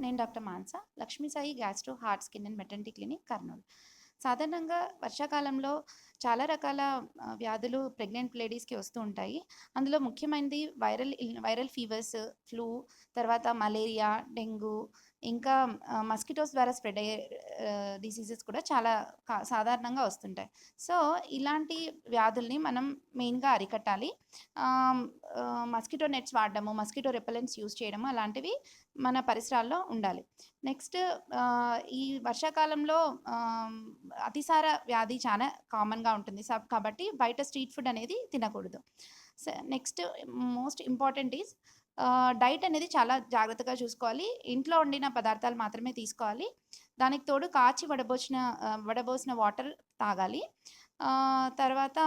నేను doctor Mansa. Lakshmi Sai gastro heart skin and maternity clinic Kurnool. సాధారణంగా వర్షాకాలంలో చాలా రకాల వ్యాధులు ప్రెగ్నెంట్ లేడీస్కి వస్తూ ఉంటాయి. అందులో ముఖ్యమైనది వైరల్ వైరల్ ఫీవర్స్ ఫ్లూ తర్వాత మలేరియా డెంగ్యూ ఇంకా మస్కిటోస్ ద్వారా స్ప్రెడ్ అయ్యే డిసీజెస్ కూడా చాలా కా- సాధారణంగా వస్తుంటాయి. సో ఇలాంటి వ్యాధుల్ని మనం మెయిన్గా అరికట్టాలి. మస్కిటో నెట్స్ వాడడము మస్కిటో రెపెలెంట్స్ యూజ్ చేయడము అలాంటివి మన పరిసరాల్లో ఉండాలి. నెక్స్ట్ ఈ వర్షాకాలంలో అతిసార వ్యాధి చాలా కామన్గా ఉంటుంది. సబ్ కాబట్టి బయట స్ట్రీట్ ఫుడ్ అనేది తినకూడదు. Next most important is diet అనేది చాలా జాగ్రత్తగా చూసుకోవాలి. ఇంట్లో వండిన పదార్థాలు మాత్రమే తీసుకోవాలి. దానికి తోడు కాచి వడబోసిన వడబోసిన వాటర్ తాగాలి. తర్వాత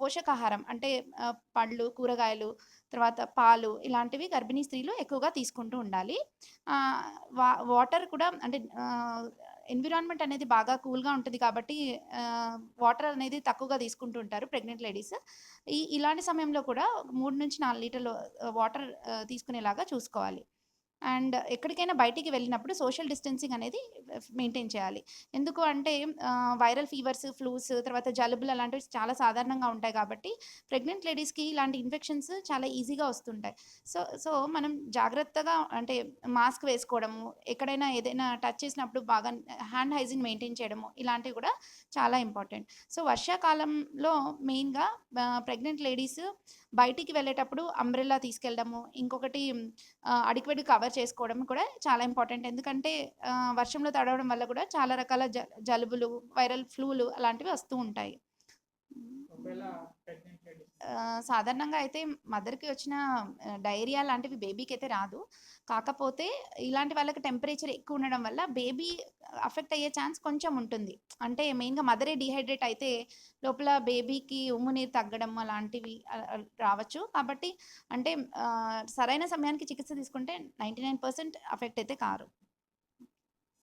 పోషకాహారం అంటే పళ్ళు కూరగాయలు తర్వాత పాలు ఇలాంటివి గర్భిణీ స్త్రీలు ఎక్కువగా తీసుకుంటూ ఉండాలి. వా వాటర్ కూడా అంటే ఎన్విరాన్మెంట్ అనేది బాగా కూల్గా ఉంటుంది కాబట్టి వాటర్ అనేది తక్కువగా తీసుకుంటూ ఉంటారు ప్రెగ్నెంట్ లేడీస్. ఈ ఇలాంటి సమయంలో కూడా మూడు నుంచి నాలుగు లీటర్లు వాటర్ తీసుకునేలాగా చూసుకోవాలి. అండ్ ఎక్కడికైనా బయటికి వెళ్ళినప్పుడు సోషల్ డిస్టెన్సింగ్ అనేది మెయింటైన్ చేయాలి. ఎందుకు అంటే వైరల్ ఫీవర్స్ ఫ్లూస్ తర్వాత జలుబులు అలాంటివి చాలా సాధారణంగా ఉంటాయి కాబట్టి ప్రెగ్నెంట్ లేడీస్కి ఇలాంటి ఇన్ఫెక్షన్స్ చాలా ఈజీగా వస్తుంటాయి. సో సో మనం జాగ్రత్తగా అంటే మాస్క్ వేసుకోవడము ఎక్కడైనా ఏదైనా టచ్ చేసినప్పుడు బాగా హ్యాండ్ హైజీన్ మెయింటైన్ చేయడము ఇలాంటివి కూడా చాలా ఇంపార్టెంట్. సో వర్షాకాలంలో మెయిన్గా ప్రెగ్నెంట్ లేడీస్ బయటికి వెళ్ళేటప్పుడు అంబ్రెల్లా తీసుకెళ్ళడము ఇంకొకటి అడిక్వెడ్ కవర్ చేసుకోవడం కూడా చాలా ఇంపార్టెంట్. ఎందుకంటే వర్షంలో తడవడం వల్ల కూడా చాలా రకాల జ జలుబులు వైరల్ ఫ్లూలు అలాంటివి వస్తూ ఉంటాయి. సాధారణంగా అయితే మదర్కి వచ్చిన డైరియా లాంటివి బేబీకి అయితే రాదు. కాకపోతే ఇలాంటి వాళ్ళకి టెంపరేచర్ ఎక్కువ ఉండడం వల్ల బేబీ అఫెక్ట్ అయ్యే ఛాన్స్ కొంచెం ఉంటుంది. అంటే మెయిన్గా మదరే డిహైడ్రేట్ అయితే లోపల బేబీకి ఉమ్ము నీరు తగ్గడం అలాంటివి రావచ్చు. కాబట్టి అంటే సరైన సమయానికి చికిత్స తీసుకుంటే నైంటీ నైన్ పర్సెంట్ అఫెక్ట్ అయితే కారు.